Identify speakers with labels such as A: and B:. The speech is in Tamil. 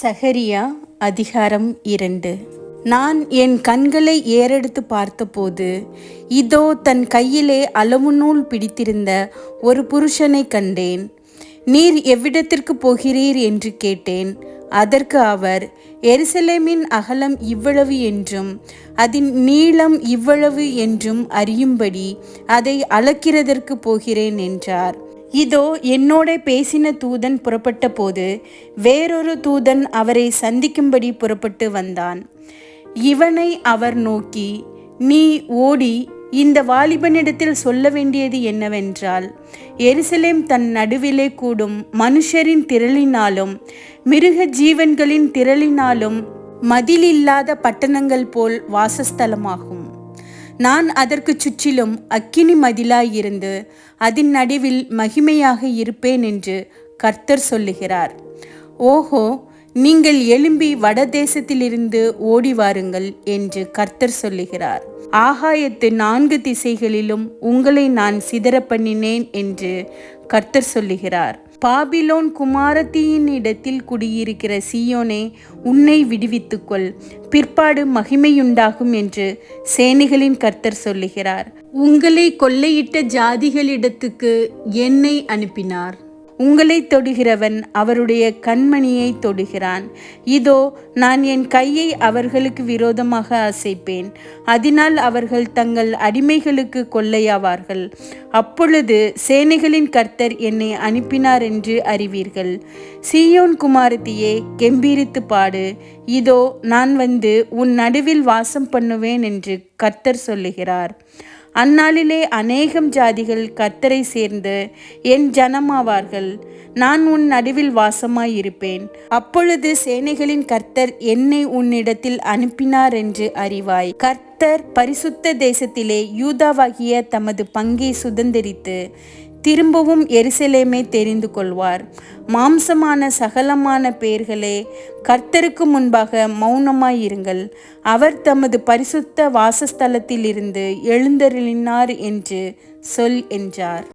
A: சகரியா அதிகாரம் இரண்டு. நான் என் கண்களை ஏறெடுத்து பார்த்தபோது இதோ தன் கையிலே அளவு நூல் பிடித்திருந்த ஒரு புருஷனை கண்டேன். நீர் எவ்விடத்திற்கு போகிறீர் என்று கேட்டேன். அதற்கு அவர் எருசலேமின் அகலம் இவ்வளவு என்றும் அதன் நீளம் இவ்வளவு என்றும் அறியும்படி அதை அளக்கிறதற்கு போகிறேன் என்றார். இதோ என்னோட பேசின தூதன் புறப்பட்ட போது வேறொரு தூதன் அவரை சந்திக்கும்படி புறப்பட்டு வந்தான். இவனை அவர் நோக்கி நீ ஓடி இந்த வாலிபனிடத்தில் சொல்ல வேண்டியது என்னவென்றால் எருசலேம் தன் நடுவிலே கூடும் மனுஷரின் திரளினாலும் மிருக ஜீவன்களின் திரளினாலும் மதிலில்லாத பட்டணங்கள் போல் வாசஸ்தலமாகும். நான் அதற்கு சுற்றிலும் அக்கினி மதிலாயிருந்து அதன் நடுவில் மகிமையாக இருப்பேன் என்று கர்த்தர் சொல்லுகிறார். ஓஹோ நீங்கள் எழும்பி வடதேசத்திலிருந்து ஓடி வாருங்கள் என்று கர்த்தர் சொல்லுகிறார். ஆகாயத்து நான்கு திசைகளிலும் உங்களை நான் சிதற பண்ணினேன் என்று கர்த்தர் சொல்லுகிறார். பாபிலோன் குமாரத்தியின் இடத்தில் குடியிருக்கிற சீயோனே உன்னை விடுவித்துக்கொள். பிற்பாடு மகிமையுண்டாகும் என்று சேனைகளின் கர்த்தர் சொல்லுகிறார். உங்களை கொள்ளையிட்ட ஜாதிகளிடத்துக்கு என்னை அனுப்பினார். உங்களை தொடுகிறவன் அவருடைய கண்மணியை தொடுகிறான். இதோ நான் என் கையை அவர்களுக்கு விரோதமாக அசைப்பேன். அதனால் அவர்கள் தங்கள் அடிமைகளுக்கு கொள்ளையாவார்கள். அப்பொழுது சேனைகளின் கர்த்தர் என்னை அனுப்பினார் என்று அறிவீர்கள். சீயோன் குமாரத்தியே கெம்பீரித்து பாடு. இதோ நான் வந்து உன் நடுவில் வாசம் பண்ணுவேன் என்று கர்த்தர் சொல்லுகிறார். அந்நாளிலே அநேகம் ஜாதிகள் கர்த்தரை சேர்ந்து என் ஜனமாவார்கள். நான் உன் நடுவில் வாசமாயிருப்பேன். அப்பொழுது சேனைகளின் கர்த்தர் என்னை உன்னிடத்தில் அனுப்பினார் என்று அறிவாய். கர்த்தர் பரிசுத்த தேசத்திலே யூதாவாகிய தமது பங்கை சுதந்திரித்து திரும்பவும் எருசலேமே தெரிந்து கொள்வார். மாம்சமான சகலமான பேர்களே கர்த்தருக்கு முன்பாக மௌனமாயிருங்கள் அவர் தமது பரிசுத்த வாசஸ்தலத்திலிருந்து எழுந்தருளினார் என்று சொல் என்றார்.